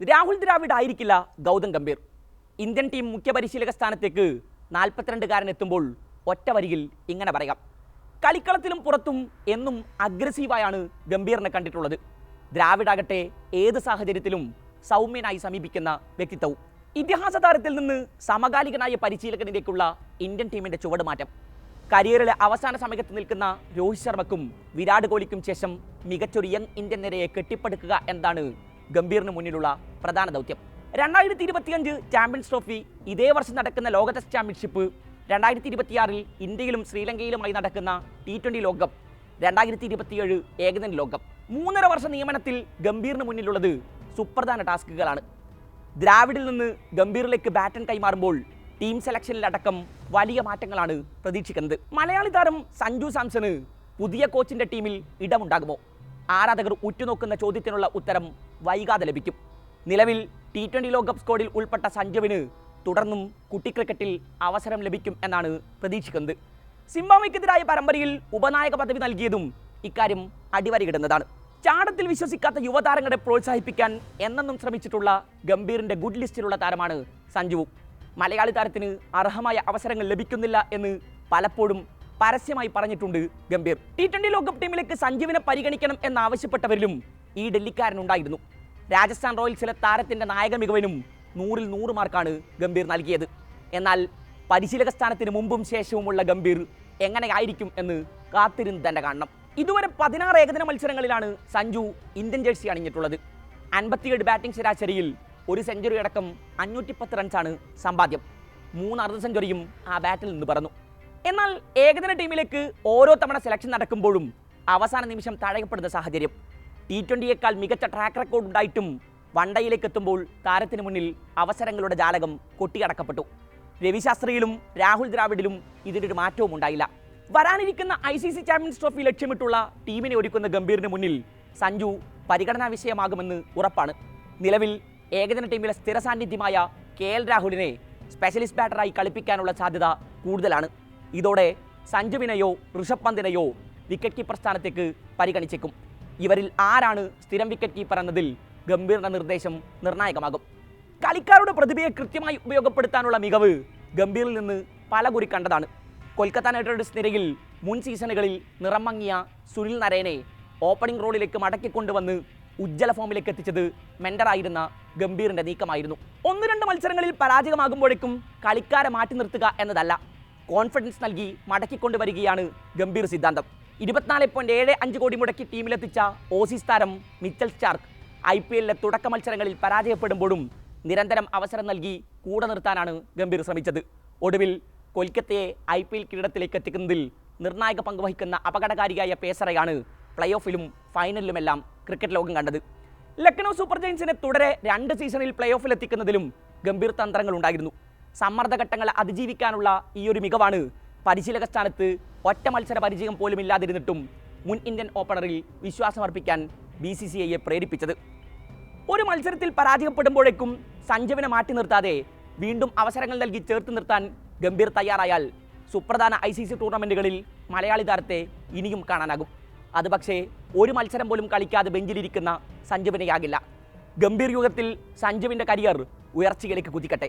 രാഹുൽ ദ്രാവിഡ് ആയിരിക്കില്ല Gautam Gambhir. Indian team മുഖ്യ പരിശീലക സ്ഥാനത്തേക്ക് നാൽപ്പത്തിരണ്ടുകാരൻ എത്തുമ്പോൾ ഒറ്റ വരിയിൽ ഇങ്ങനെ പറയാം. കളിക്കളത്തിലും പുറത്തും എന്നും അഗ്രസീവായാണ് ഗംഭീറിനെ കണ്ടിട്ടുള്ളത്. ദ്രാവിഡാകട്ടെ ഏത് സാഹചര്യത്തിലും സൗമ്യനായി സമീപിക്കുന്ന വ്യക്തിത്വവും. ഇതിഹാസ താരത്തിൽ നിന്ന് സമകാലികനായ പരിശീലകനിലേക്കുള്ള ഇന്ത്യൻ ടീമിന്റെ ചുവടുമാറ്റം. കരിയറിലെ അവസാന സമയത്ത് നിൽക്കുന്ന രോഹിത് ശർമ്മക്കും വിരാട് കോഹ്ലിക്കും ശേഷം മികച്ചൊരു യങ് ഇന്ത്യൻ നിരയെ കെട്ടിപ്പടുക്കുക എന്നതാണ് ഗംഭീറിന് മുന്നിലുള്ള പ്രധാന ദൗത്യം. രണ്ടായിരത്തി ഇരുപത്തിയഞ്ച് ചാമ്പ്യൻസ് ട്രോഫി ഇതേ വർഷം നടക്കുന്ന ലോക ടെസ്റ്റ് ചാമ്പ്യൻഷിപ്പ് രണ്ടായിരത്തി ഇരുപത്തിയാറിൽ ഇന്ത്യയിലും ശ്രീലങ്കയിലുമായി നടക്കുന്ന ടി ട്വന്റി ലോകകപ്പ് രണ്ടായിരത്തി ഇരുപത്തിയേഴ് ഏകദിന ലോകകപ്പ്. മൂന്നര വർഷ നിയമനത്തിൽ ഗംഭീറിന് മുന്നിലുള്ളത് സുപ്രധാന ടാസ്കുകളാണ്. ദ്രാവിഡിൽ നിന്ന് ഗംഭീറിലേക്ക് ബാറ്റൺ കൈമാറുമ്പോൾ ടീം സെലക്ഷനിലടക്കം വലിയ മാറ്റങ്ങളാണ് പ്രതീക്ഷിക്കുന്നത്. മലയാളി താരം സഞ്ജു സാംസണ് പുതിയ കോച്ചിന്റെ ടീമിൽ ഇടമുണ്ടാകുമോ? ആരാധകർ ഉറ്റുനോക്കുന്ന ചോദ്യത്തിനുള്ള ഉത്തരം വൈകാതെ ലഭിക്കും. നിലവിൽ ടി ട്വന്റി ലോകകപ്പ് സ്ക്വാഡിൽ ഉൾപ്പെട്ട സഞ്ജുവിന് തുടർന്നും കുട്ടി ക്രിക്കറ്റിൽ അവസരം ലഭിക്കും എന്നാണ് പ്രതീക്ഷിക്കുന്നത്. സിംബാബ്വെക്കെതിരായ പരമ്പരയിൽ ഉപനായക പദവി നൽകിയതും ഇക്കാര്യം അടിവരയിടുന്നതാണ്. ചാടത്തിൽ വിശ്വസിക്കാത്ത യുവതാരങ്ങളെ പ്രോത്സാഹിപ്പിക്കാൻ എന്നെന്നും ശ്രമിച്ചിട്ടുള്ള ഗംഭീറിന്റെ ഗുഡ് ലിസ്റ്റിലുള്ള താരമാണ് സഞ്ജുവും. മലയാളി താരത്തിന് അർഹമായ അവസരങ്ങൾ ലഭിക്കുന്നില്ല എന്ന് പലപ്പോഴും പരസ്യമായി പറഞ്ഞിട്ടുണ്ട് ഗംഭീർ. ടി ട്വന്റി ലോകകപ്പ് ടീമിലേക്ക് സഞ്ജീവിനെ പരിഗണിക്കണം എന്നാവശ്യപ്പെട്ടവരിലും ഈ ഡൽഹിക്കാരനുണ്ടായിരുന്നു. രാജസ്ഥാൻ റോയൽസിലെ താരത്തിന്റെ നായക മികവിനും നൂറിൽ നൂറ് മാർക്കാണ് ഗംഭീർ നൽകിയത്. എന്നാൽ പരിശീലക സ്ഥാനത്തിന് മുമ്പും ശേഷവുമുള്ള ഗംഭീർ എങ്ങനെയായിരിക്കും എന്ന് കാത്തിരുന്ന് തന്നെ കാണണം. ഇതുവരെ പതിനാറ് ഏകദിന മത്സരങ്ങളിലാണ് സഞ്ജു ഇന്ത്യൻ ജേഴ്സി അണിഞ്ഞിട്ടുള്ളത്. അൻപത്തിയേഴ് ബാറ്റിംഗ് ശരാശരിയിൽ ഒരു സെഞ്ചുറി അടക്കം അഞ്ഞൂറ്റി പത്ത് റൺസാണ് സമ്പാദ്യം. മൂന്ന് അർദ്ധ സെഞ്ചുറിയും ആ ബാറ്റിൽ നിന്ന് പറന്നു. എന്നാൽ ഏകദിന ടീമിലേക്ക് ഓരോ തവണ സെലക്ഷൻ നടക്കുമ്പോഴും അവസാന നിമിഷം തഴയപ്പെടുന്ന സാഹചര്യം. ടി ട്വന്റിയേക്കാൾ മികച്ച ട്രാക്ക് റെക്കോർഡ് ഉണ്ടായിട്ടും വണ്ടയിലേക്ക് എത്തുമ്പോൾ താരത്തിന് മുന്നിൽ അവസരങ്ങളുടെ ജാലകം കൊട്ടിയടക്കപ്പെട്ടു. രവിശാസ്ത്രിയിലും രാഹുൽ ദ്രാവിഡിലും ഇതിനൊരു മാറ്റവും ഉണ്ടായില്ല. വരാനിരിക്കുന്ന I C C champions trophy ലക്ഷ്യമിട്ടുള്ള ടീമിനെ ഒരുക്കുന്ന ഗംഭീറിന് മുന്നിൽ സഞ്ജു പരിഗണനാ വിഷയമാകുമെന്ന് ഉറപ്പാണ്. നിലവിൽ ഏകദിന ടീമിലെ സ്ഥിര സാന്നിധ്യമായ കെ എൽ രാഹുലിനെ സ്പെഷ്യലിസ്റ്റ് ബാറ്ററായി കളിപ്പിക്കാനുള്ള സാധ്യത കൂടുതലാണ്. ഇതോടെ സഞ്ജുവിനെയോ ഋഷഭ് പന്തിനെയോ വിക്കറ്റ് കീപ്പർ സ്ഥാനത്തേക്ക് പരിഗണിച്ചേക്കും. ഇവരിൽ ആരാണ് സ്ഥിരം വിക്കറ്റ് കീപ്പർ എന്നതിൽ ഗംഭീറിന്റെ നിർദ്ദേശം നിർണായകമാകും. കളിക്കാരുടെ പ്രതിഭയെ കൃത്യമായി ഉപയോഗപ്പെടുത്താനുള്ള മികവ് ഗംഭീറിൽ നിന്ന് പല കുറി കണ്ടതാണ്. കൊൽക്കത്ത നൈറ്റ് റൈഡേഴ്സ് നിരയിൽ മുൻ സീസണുകളിൽ നിറം മങ്ങിയ സുനിൽ നരേനെ ഓപ്പണിംഗ് റോളിലേക്ക് മടക്കിക്കൊണ്ടുവന്ന് ഉജ്ജ്വല ഫോമിലേക്ക് എത്തിച്ചത് മെൻഡറായിരുന്ന ഗംഭീറിന്റെ നീക്കമായിരുന്നു. ഒന്ന് രണ്ട് മത്സരങ്ങളിൽ പരാജയമാകുമ്പോഴേക്കും കളിക്കാരെ മാറ്റി നിർത്തുക എന്നതല്ല. കോൺഫിഡൻസ് നൽകി മടക്കിക്കൊണ്ടുവരികയാണ് ഗംഭീർ സിദ്ധാന്തം. ഇരുപത്തിനാല് പോയിന്റ് ഏഴ് അഞ്ച് കോടി മുടക്കി ടീമിലെത്തിച്ച ഓസീസ് താരം മിച്ചൽ സ്റ്റാർക്ക് ഐ പി എല്ലിലെ തുടക്ക മത്സരങ്ങളിൽ പരാജയപ്പെടുമ്പോഴും നിരന്തരം അവസരം നൽകി കൂടെ നിർത്താനാണ് ഗംഭീർ ശ്രമിച്ചത്. ഒടുവിൽ കൊൽക്കത്തയെ ഐ പി എൽ കിരീടത്തിലേക്ക് എത്തിക്കുന്നതിൽ നിർണായക പങ്കുവഹിക്കുന്ന അപകടകാരിയായ പേസറയാണ് പ്ലേ ഓഫിലും ഫൈനലിലുമെല്ലാം ക്രിക്കറ്റ് ലോകം കണ്ടത്. ലക്നൗ സൂപ്പർ ജയൻസിനെ തുടരെ രണ്ട് സീസണിൽ പ്ലേ ഓഫിൽ എത്തിക്കുന്നതിലും ഗംഭീർ തന്ത്രങ്ങൾ ഉണ്ടായിരുന്നു സമ്മർദ്ദഘട്ടങ്ങളെ അതിജീവിക്കാനുള്ള ഈ ഒരു മികവാണ്. പരിശീലക സ്ഥാനത്ത് ഒറ്റ മത്സര പരിചയം പോലും ഇല്ലാതിരുന്നിട്ടും മുൻ ഇന്ത്യൻ ഓപ്പണറിൽ വിശ്വാസമർപ്പിക്കാൻ ബി സി സി ഐയെ പ്രേരിപ്പിച്ചത്. ഒരു മത്സരത്തിൽ പരാജയപ്പെടുമ്പോഴേക്കും സഞ്ജവിനെ മാറ്റി നിർത്താതെ വീണ്ടും അവസരങ്ങൾ നൽകി ചേർത്ത് നിർത്താൻ ഗംഭീർ തയ്യാറായാൽ സുപ്രധാന ഐ സി സി ടൂർണമെന്റുകളിൽ മലയാളി താരത്തെ ഇനിയും കാണാനാകും. അത് പക്ഷേ ഒരു മത്സരം പോലും കളിക്കാതെ ബെഞ്ചിലിരിക്കുന്ന സഞ്ജുവിനെയാകില്ല. ഗംഭീർ യുഗത്തിൽ സഞ്ജുവിന്റെ കരിയർ ഉയർച്ചയിലേക്ക് കുതിക്കട്ടെ.